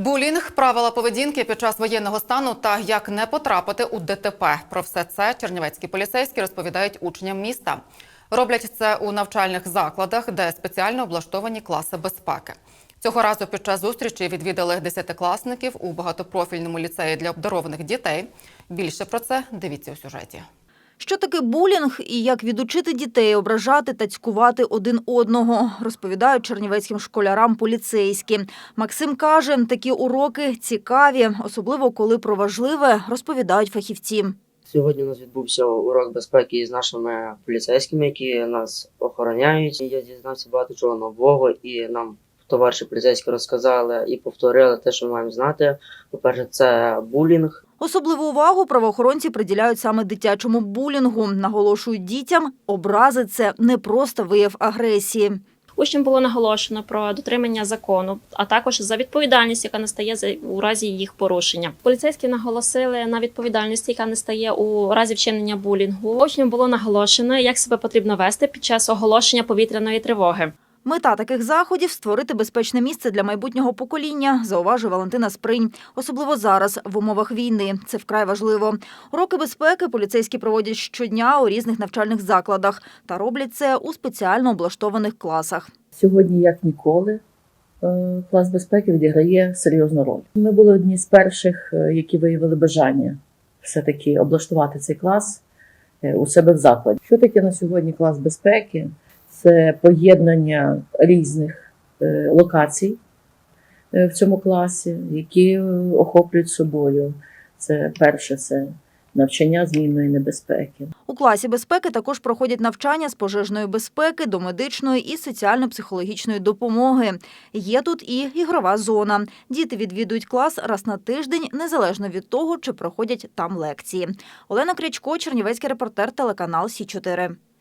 Булінг, правила поведінки під час воєнного стану та як не потрапити у ДТП. Про все це чернівецькі поліцейські розповідають учням міста. Роблять це у навчальних закладах, де спеціально облаштовані класи безпеки. Цього разу під час зустрічі відвідали десятикласників у багатопрофільному ліцеї для обдарованих дітей. Більше про це дивіться у сюжеті. Що таке булінг і як відучити дітей ображати та цькувати один одного, розповідають чернівецьким школярам поліцейські. Максим каже, такі уроки цікаві, особливо коли про важливе розповідають фахівці. Сьогодні у нас відбувся урок безпеки з нашими поліцейськими, які нас охороняють. Я дізнався багато чого нового, і нам товариші поліцейські розказали і повторили те, що ми маємо знати. По-перше, це булінг. Особливу увагу правоохоронці приділяють саме дитячому булінгу. Наголошують дітям, образи це не просто вияв агресії. Учням було наголошено про дотримання закону, а також за відповідальність, яка настає за у разі їх порушення. Поліцейські наголосили на відповідальності, яка настає у разі вчинення булінгу. Учням було наголошено, як себе потрібно вести під час оголошення повітряної тривоги. Мета таких заходів створити безпечне місце для майбутнього покоління, зауважує Валентина Спринь. Особливо зараз, в умовах війни. Це вкрай важливо. Уроки безпеки поліцейські проводять щодня у різних навчальних закладах та роблять це у спеціально облаштованих класах. Сьогодні, як ніколи, е, клас безпеки відіграє серйозну роль. Ми були одні з перших, е, які виявили бажання все-таки облаштувати цей клас е, у себе в закладі. Що таке на сьогодні клас безпеки? Це поєднання різних е, локацій е, в цьому класі, які е, охоплюють собою. Це перше, це навчання змінної небезпеки. У класі безпеки також проходять навчання з пожежної безпеки до медичної і соціально-психологічної допомоги. Є тут і ігрова зона. Діти відвідують клас раз на тиждень, незалежно від того, чи проходять там лекції. Олена Крячко, Чернівецький репортер, телеканал Сі 4